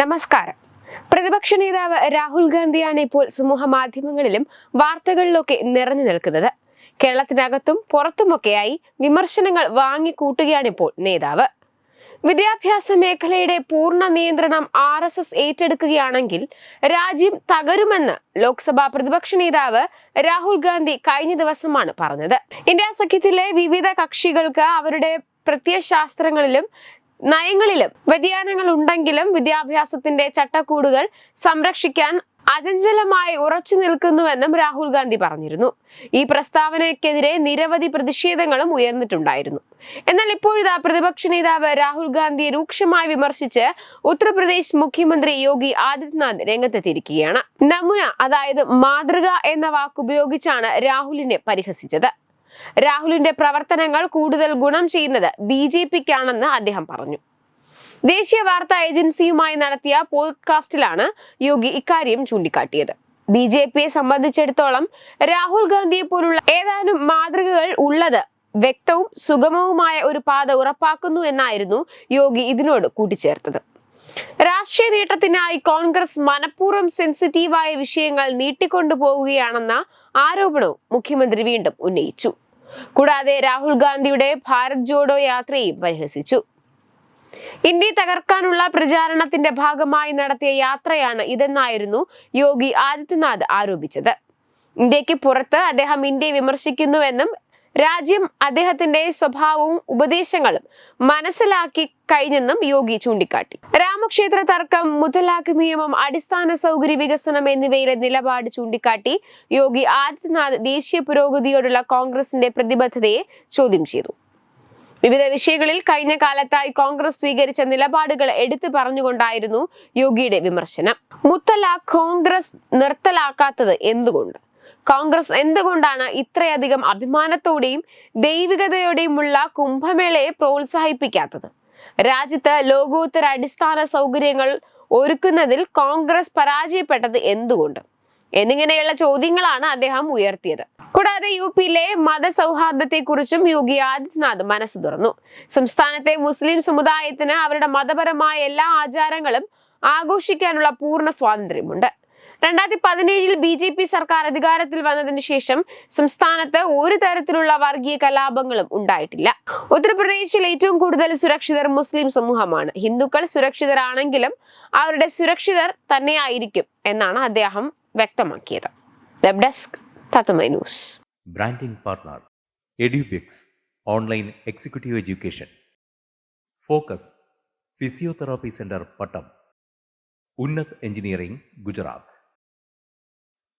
നമസ്കാരം. പ്രതിപക്ഷ നേതാവ് രാഹുൽ ഗാന്ധിയാണ് ഇപ്പോൾ സമൂഹ മാധ്യമങ്ങളിലും വാർത്തകളിലൊക്കെ നിറഞ്ഞു നിൽക്കുന്നത്. കേരളത്തിനകത്തും പുറത്തുമൊക്കെയായി വിമർശനങ്ങൾ വാങ്ങിക്കൂട്ടുകയാണിപ്പോൾ നേതാവ്. വിദ്യാഭ്യാസ മേഖലയുടെ പൂർണ നിയന്ത്രണം ആർ എസ് എസ് ഏറ്റെടുക്കുകയാണെങ്കിൽ രാജ്യം തകരുമെന്ന് ലോക്സഭാ പ്രതിപക്ഷ നേതാവ് രാഹുൽ ഗാന്ധി കഴിഞ്ഞ ദിവസമാണ് പറഞ്ഞത്. ഇന്ത്യ സഖ്യത്തിലെ വിവിധ കക്ഷികൾക്ക് അവരുടെ പ്രത്യയശാസ്ത്രങ്ങളിലും നയങ്ങളിലും വ്യതിയാനങ്ങൾ ഉണ്ടെങ്കിലും വിദ്യാഭ്യാസത്തിന്റെ ചട്ടക്കൂടുകൾ സംരക്ഷിക്കാൻ അചഞ്ചലമായി ഉറച്ചു നിൽക്കുന്നുവെന്നും രാഹുൽ ഗാന്ധി പറഞ്ഞിരുന്നു. ഈ പ്രസ്താവനയ്ക്കെതിരെ നിരവധി പ്രതിഷേധങ്ങളും ഉയർന്നിട്ടുണ്ടായിരുന്നു. എന്നാൽ ഇപ്പോഴിതാ പ്രതിപക്ഷ നേതാവ് രാഹുൽ ഗാന്ധിയെ രൂക്ഷമായി വിമർശിച്ച് ഉത്തർപ്രദേശ് മുഖ്യമന്ത്രി യോഗി ആദിത്യനാഥ് രംഗത്തെത്തിയിരിക്കുകയാണ്. നമുന അതായത് മാതൃക എന്ന വാക്കുപയോഗിച്ചാണ് രാഹുലിനെ പരിഹസിച്ചത്. രാഹുലിന്റെ പ്രവർത്തനങ്ങൾ കൂടുതൽ ഗുണം ചെയ്യുന്നത് ബി ജെ പിക്കാണെന്ന് അദ്ദേഹം പറഞ്ഞു. ദേശീയ വാർത്താ ഏജൻസിയുമായി നടത്തിയ പോഡ്കാസ്റ്റിലാണ് യോഗി ഇക്കാര്യം ചൂണ്ടിക്കാട്ടിയത്. ബി ജെ പിയെ സംബന്ധിച്ചിടത്തോളം രാഹുൽ ഗാന്ധിയെ പോലുള്ള ഏതാനും മാതൃകകൾ ഉള്ളത് വ്യക്തവും സുഗമവുമായ ഒരു പാത ഉറപ്പാക്കുന്നു എന്നായിരുന്നു യോഗി ഇതിനോട് കൂട്ടിച്ചേർത്തത്. രാഷ്ട്രീയ നേട്ടത്തിനായി കോൺഗ്രസ് മനഃപൂർവം സെൻസിറ്റീവായ വിഷയങ്ങൾ നീട്ടിക്കൊണ്ടുപോവുകയാണെന്ന ആരോപണവും മുഖ്യമന്ത്രി വീണ്ടും ഉന്നയിച്ചു. കൂടാതെ രാഹുൽ ഗാന്ധിയുടെ ഭാരത് ജോഡോ യാത്രയും പരിഹസിച്ചു. ഇന്ത്യ തകർക്കാനുള്ള പ്രചാരണത്തിന്റെ ഭാഗമായി നടത്തിയ യാത്രയാണ് ഇതെന്നായിരുന്നു യോഗി ആദിത്യനാഥ് ആരോപിച്ചത്. ഇന്ത്യയ്ക്ക് പുറത്ത് അദ്ദേഹം ഇന്ത്യയെ വിമർശിക്കുന്നുവെന്നും രാജ്യം അദ്ദേഹത്തിന്റെ സ്വഭാവവും ഉപദേശങ്ങളും മനസ്സിലാക്കി കഴിഞ്ഞെന്നും യോഗി ചൂണ്ടിക്കാട്ടി. രാമക്ഷേത്ര തർക്കം മുത്തലാഖ് നിയമം അടിസ്ഥാന സൗകര്യ വികസനം എന്നിവയിലെ നിലപാട് ചൂണ്ടിക്കാട്ടി യോഗി ആദിത്യനാഥ് ദേശീയ പുരോഗതിയോടുള്ള കോൺഗ്രസിന്റെ പ്രതിബദ്ധതയെ ചോദ്യം ചെയ്തു. വിവിധ വിഷയങ്ങളിൽ കഴിഞ്ഞ കാലത്തായി കോൺഗ്രസ് സ്വീകരിച്ച നിലപാടുകൾ എടുത്തു പറഞ്ഞുകൊണ്ടായിരുന്നു യോഗിയുടെ വിമർശനം. മുത്തലാഖ് കോൺഗ്രസ് നിർത്തലാക്കാത്തത് എന്തുകൊണ്ട്? കോൺഗ്രസ് എന്തുകൊണ്ടാണ് ഇത്രയധികം അഭിമാനത്തോടെയും ദൈവികതയോടെയുമുള്ള കുംഭമേളയെ പ്രോത്സാഹിപ്പിക്കാത്തത്? രാജ്യത്ത് ലോകോത്തര അടിസ്ഥാന സൗകര്യങ്ങൾ ഒരുക്കുന്നതിൽ കോൺഗ്രസ് പരാജയപ്പെട്ടത് എന്തുകൊണ്ട്? എന്നിങ്ങനെയുള്ള ചോദ്യങ്ങളാണ് അദ്ദേഹം ഉയർത്തിയത്. കൂടാതെ യു പിയിലെ മതസൗഹാർദ്ദത്തെക്കുറിച്ചും യോഗി ആദിത്യനാഥ് മനസ്സ് തുറന്നു. സംസ്ഥാനത്തെ മുസ്ലിം സമുദായത്തിന് അവരുടെ മതപരമായ എല്ലാ ആചാരങ്ങളും ആഘോഷിക്കാനുള്ള പൂർണ സ്വാതന്ത്ര്യമുണ്ട്. രണ്ടായിരത്തി പതിനേഴിൽ ബി ജെ പി സർക്കാർ അധികാരത്തിൽ വന്നതിന് ശേഷം സംസ്ഥാനത്ത് ഒരു തരത്തിലുള്ള വർഗീയ കലാപങ്ങളും ഉണ്ടായിട്ടില്ല. ഉത്തർപ്രദേശിൽ ഏറ്റവും കൂടുതൽ സുരക്ഷിതർ മുസ്ലിം സമൂഹമാണ്. ഹിന്ദുക്കൾ സുരക്ഷിതരാണെങ്കിലും അവരുടെ സുരക്ഷിതർ തന്നെയായിരിക്കും എന്നാണ് അദ്ദേഹം വ്യക്തമാക്കിയത്. Web desk news. Branding partner Edubix online executive education. Focus physiotherapy centre Pattom. Unnat engineering Gujarat.